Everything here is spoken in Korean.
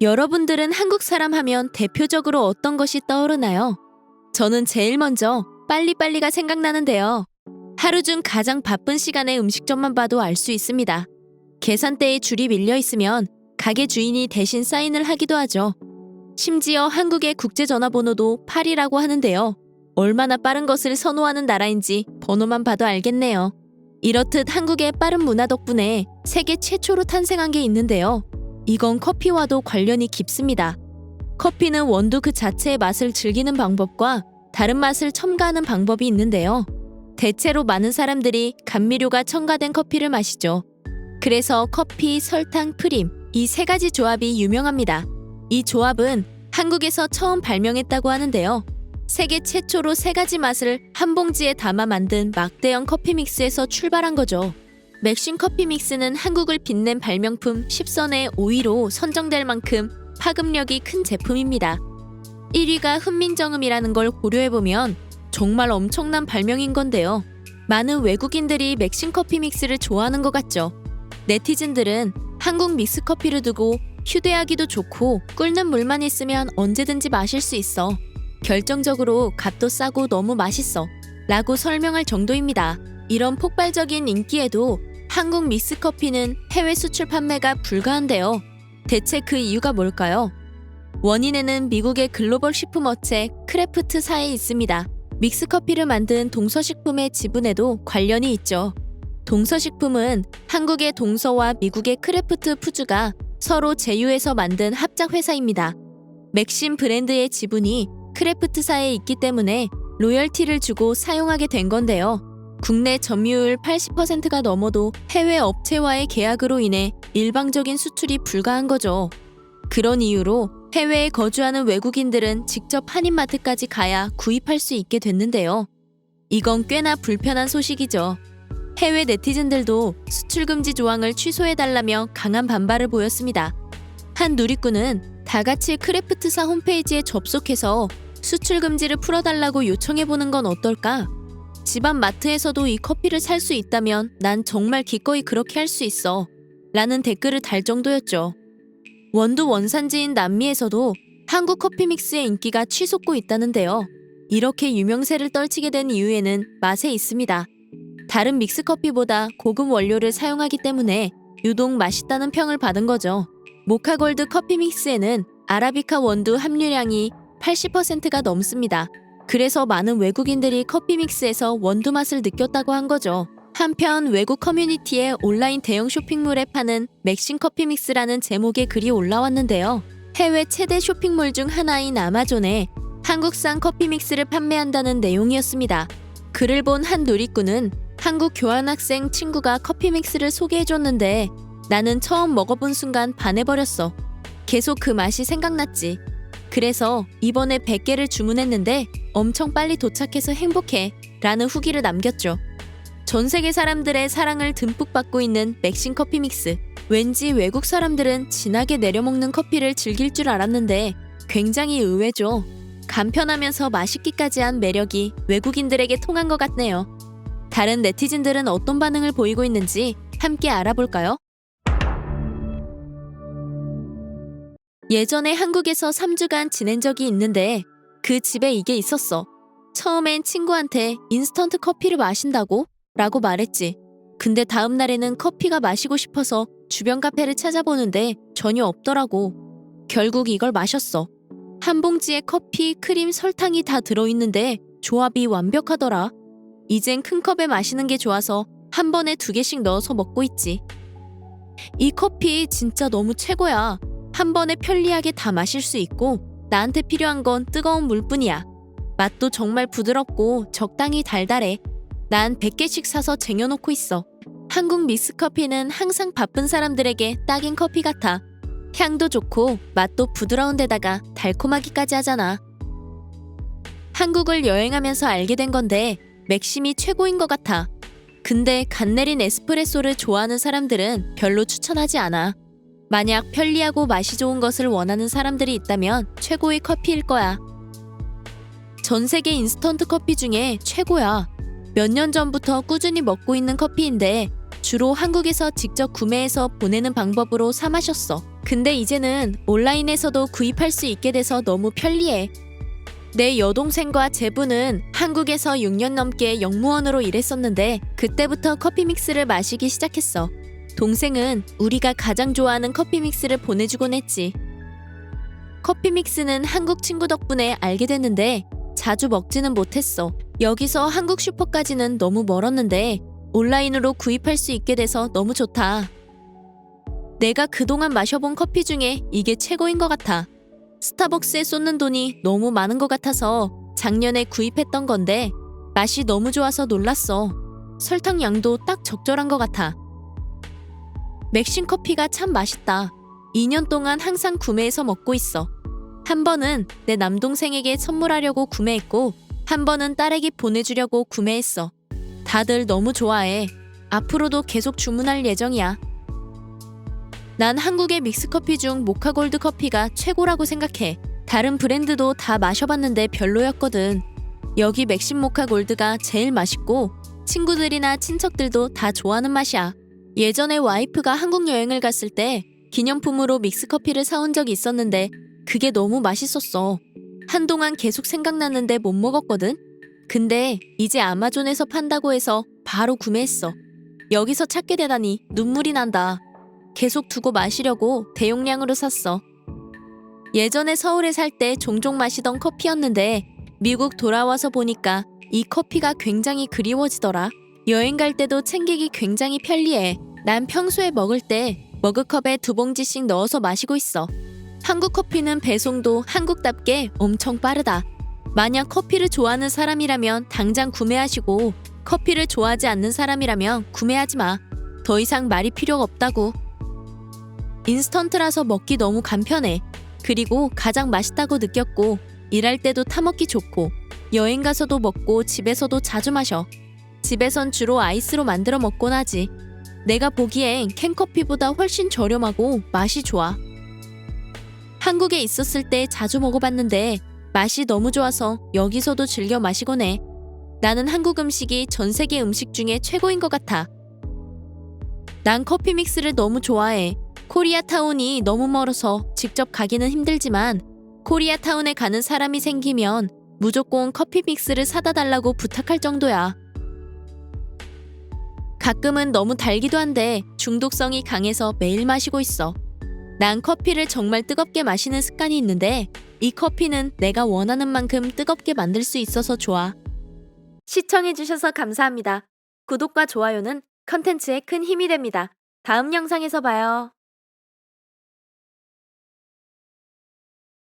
여러분들은 한국 사람 하면 대표적으로 어떤 것이 떠오르나요? 저는 제일 먼저 빨리빨리가 생각나는데요. 하루 중 가장 바쁜 시간에 음식점만 봐도 알 수 있습니다. 계산대에 줄이 밀려 있으면 가게 주인이 대신 사인을 하기도 하죠. 심지어 한국의 국제 전화번호도 8이라고 하는데요. 얼마나 빠른 것을 선호하는 나라인지 번호만 봐도 알겠네요. 이렇듯 한국의 빠른 문화 덕분에 세계 최초로 탄생한 게 있는데요. 이건 커피와도 관련이 깊습니다. 커피는 원두 그 자체의 맛을 즐기는 방법과 다른 맛을 첨가하는 방법이 있는데요. 대체로 많은 사람들이 감미료가 첨가된 커피를 마시죠. 그래서 커피, 설탕, 프림 이 세 가지 조합이 유명합니다. 이 조합은 한국에서 처음 발명했다고 하는데요. 세계 최초로 세 가지 맛을 한 봉지에 담아 만든 막대형 커피 믹스에서 출발한 거죠. 맥신 커피 믹스는 한국을 빛낸 발명품 10선의 5위로 선정될 만큼 파급력이 큰 제품입니다. 1위가 훈민정음이라는 걸 고려해보면 정말 엄청난 발명인 건데요. 많은 외국인들이 맥신 커피 믹스를 좋아하는 것 같죠. 네티즌들은 한국 믹스 커피를 두고 휴대하기도 좋고 끓는 물만 있으면 언제든지 마실 수 있어. 결정적으로 값도 싸고 너무 맛있어. 라고 설명할 정도입니다. 이런 폭발적인 인기에도 한국 믹스 커피는 해외 수출 판매가 불가한데요. 대체 그 이유가 뭘까요? 원인에는 미국의 글로벌 식품업체 크래프트사에 있습니다. 믹스 커피를 만든 동서식품의 지분에도 관련이 있죠. 동서식품은 한국의 동서와 미국의 크래프트 푸즈가 서로 제휴해서 만든 합작 회사입니다. 맥심 브랜드의 지분이 크래프트사에 있기 때문에 로열티를 주고 사용하게 된 건데요. 국내 점유율 80%가 넘어도 해외 업체와의 계약으로 인해 일방적인 수출이 불가한 거죠. 그런 이유로 해외에 거주하는 외국인들은 직접 한인마트까지 가야 구입할 수 있게 됐는데요. 이건 꽤나 불편한 소식이죠. 해외 네티즌들도 수출 금지 조항을 취소해달라며 강한 반발을 보였습니다. 한 누리꾼은 다 같이 크래프트사 홈페이지에 접속해서 수출 금지를 풀어달라고 요청해보는 건 어떨까? 집안 마트에서도 이 커피를 살 수 있다면 난 정말 기꺼이 그렇게 할 수 있어. 라는 댓글을 달 정도였죠. 원두 원산지인 남미에서도 한국 커피 믹스의 인기가 치솟고 있다는데요. 이렇게 유명세를 떨치게 된 이유에는 맛에 있습니다. 다른 믹스 커피보다 고급 원료를 사용하기 때문에 유독 맛있다는 평을 받은 거죠. 모카 골드 커피 믹스에는 아라비카 원두 함유량이 80%가 넘습니다. 그래서 많은 외국인들이 커피 믹스에서 원두 맛을 느꼈다고 한 거죠. 한편 외국 커뮤니티에 온라인 대형 쇼핑몰에 파는 맥신 커피 믹스라는 제목의 글이 올라왔는데요. 해외 최대 쇼핑몰 중 하나인 아마존에 한국산 커피 믹스를 판매한다는 내용이었습니다. 글을 본 한 누리꾼은 한국 교환학생 친구가 커피 믹스를 소개해줬는데 나는 처음 먹어본 순간 반해버렸어. 계속 그 맛이 생각났지. 그래서 이번에 100개를 주문했는데 엄청 빨리 도착해서 행복해. 라는 후기를 남겼죠. 전 세계 사람들의 사랑을 듬뿍 받고 있는 맥신 커피 믹스. 왠지 외국 사람들은 진하게 내려먹는 커피를 즐길 줄 알았는데 굉장히 의외죠. 간편하면서 맛있기까지 한 매력이 외국인들에게 통한 것 같네요. 다른 네티즌들은 어떤 반응을 보이고 있는지 함께 알아볼까요? 예전에 한국에서 3주간 지낸 적이 있는데 그 집에 이게 있었어. 처음엔 친구한테 인스턴트 커피를 마신다고? 라고 말했지. 근데 다음 날에는 커피가 마시고 싶어서 주변 카페를 찾아보는데 전혀 없더라고. 결국 이걸 마셨어. 한 봉지에 커피, 크림, 설탕이 다 들어있는데 조합이 완벽하더라. 이젠 큰 컵에 마시는 게 좋아서 한 번에 두 개씩 넣어서 먹고 있지. 이 커피 진짜 너무 최고야. 한 번에 편리하게 다 마실 수 있고 나한테 필요한 건 뜨거운 물뿐이야. 맛도 정말 부드럽고 적당히 달달해. 난 100개씩 사서 쟁여놓고 있어. 한국 믹스 커피는 항상 바쁜 사람들에게 딱인 커피 같아. 향도 좋고 맛도 부드러운 데다가 달콤하기까지 하잖아. 한국을 여행하면서 알게 된 건데 맥심이 최고인 것 같아. 근데 간 내린 에스프레소를 좋아하는 사람들은 별로 추천하지 않아. 만약 편리하고 맛이 좋은 것을 원하는 사람들이 있다면 최고의 커피일 거야. 전 세계 인스턴트 커피 중에 최고야. 몇 년 전부터 꾸준히 먹고 있는 커피인데 주로 한국에서 직접 구매해서 보내는 방법으로 사 마셨어. 근데 이제는 온라인에서도 구입할 수 있게 돼서 너무 편리해. 내 여동생과 제부는 한국에서 6년 넘게 영무원으로 일했었는데 그때부터 커피 믹스를 마시기 시작했어. 동생은 우리가 가장 좋아하는 커피 믹스를 보내주곤 했지. 커피 믹스는 한국 친구 덕분에 알게 됐는데 자주 먹지는 못했어. 여기서 한국 슈퍼까지는 너무 멀었는데 온라인으로 구입할 수 있게 돼서 너무 좋다. 내가 그동안 마셔본 커피 중에 이게 최고인 것 같아. 스타벅스에 쏟는 돈이 너무 많은 것 같아서 작년에 구입했던 건데 맛이 너무 좋아서 놀랐어. 설탕 양도 딱 적절한 것 같아. 맥신 커피가 참 맛있다. 2년 동안 항상 구매해서 먹고 있어. 한 번은 내 남동생에게 선물하려고 구매했고, 한 번은 딸에게 보내주려고 구매했어. 다들 너무 좋아해. 앞으로도 계속 주문할 예정이야. 난 한국의 믹스커피 중 모카골드 커피가 최고라고 생각해. 다른 브랜드도 다 마셔봤는데 별로였거든. 여기 맥심 모카골드가 제일 맛있고 친구들이나 친척들도 다 좋아하는 맛이야. 예전에 와이프가 한국 여행을 갔을 때 기념품으로 믹스커피를 사온 적이 있었는데 그게 너무 맛있었어. 한동안 계속 생각났는데 못 먹었거든. 근데 이제 아마존에서 판다고 해서 바로 구매했어. 여기서 찾게 되다니 눈물이 난다. 계속 두고 마시려고 대용량으로 샀어. 예전에 서울에 살 때 종종 마시던 커피였는데 미국 돌아와서 보니까 이 커피가 굉장히 그리워지더라. 여행 갈 때도 챙기기 굉장히 편리해. 난 평소에 먹을 때 머그컵에 두 봉지씩 넣어서 마시고 있어. 한국 커피는 배송도 한국답게 엄청 빠르다. 만약 커피를 좋아하는 사람이라면 당장 구매하시고 커피를 좋아하지 않는 사람이라면 구매하지 마. 더 이상 말이 필요가 없다고. 인스턴트라서 먹기 너무 간편해. 그리고 가장 맛있다고 느꼈고 일할 때도 타먹기 좋고 여행 가서도 먹고 집에서도 자주 마셔. 집에선 주로 아이스로 만들어 먹곤 하지. 내가 보기엔 캔커피보다 훨씬 저렴하고 맛이 좋아. 한국에 있었을 때 자주 먹어봤는데 맛이 너무 좋아서 여기서도 즐겨 마시곤 해. 나는 한국 음식이 전 세계 음식 중에 최고인 것 같아. 난 커피 믹스를 너무 좋아해. 코리아타운이 너무 멀어서 직접 가기는 힘들지만 코리아타운에 가는 사람이 생기면 무조건 커피 믹스를 사다 달라고 부탁할 정도야. 가끔은 너무 달기도 한데 중독성이 강해서 매일 마시고 있어. 난 커피를 정말 뜨겁게 마시는 습관이 있는데 이 커피는 내가 원하는 만큼 뜨겁게 만들 수 있어서 좋아. 시청해주셔서 감사합니다. 구독과 좋아요는 컨텐츠에 큰 힘이 됩니다. 다음 영상에서 봐요.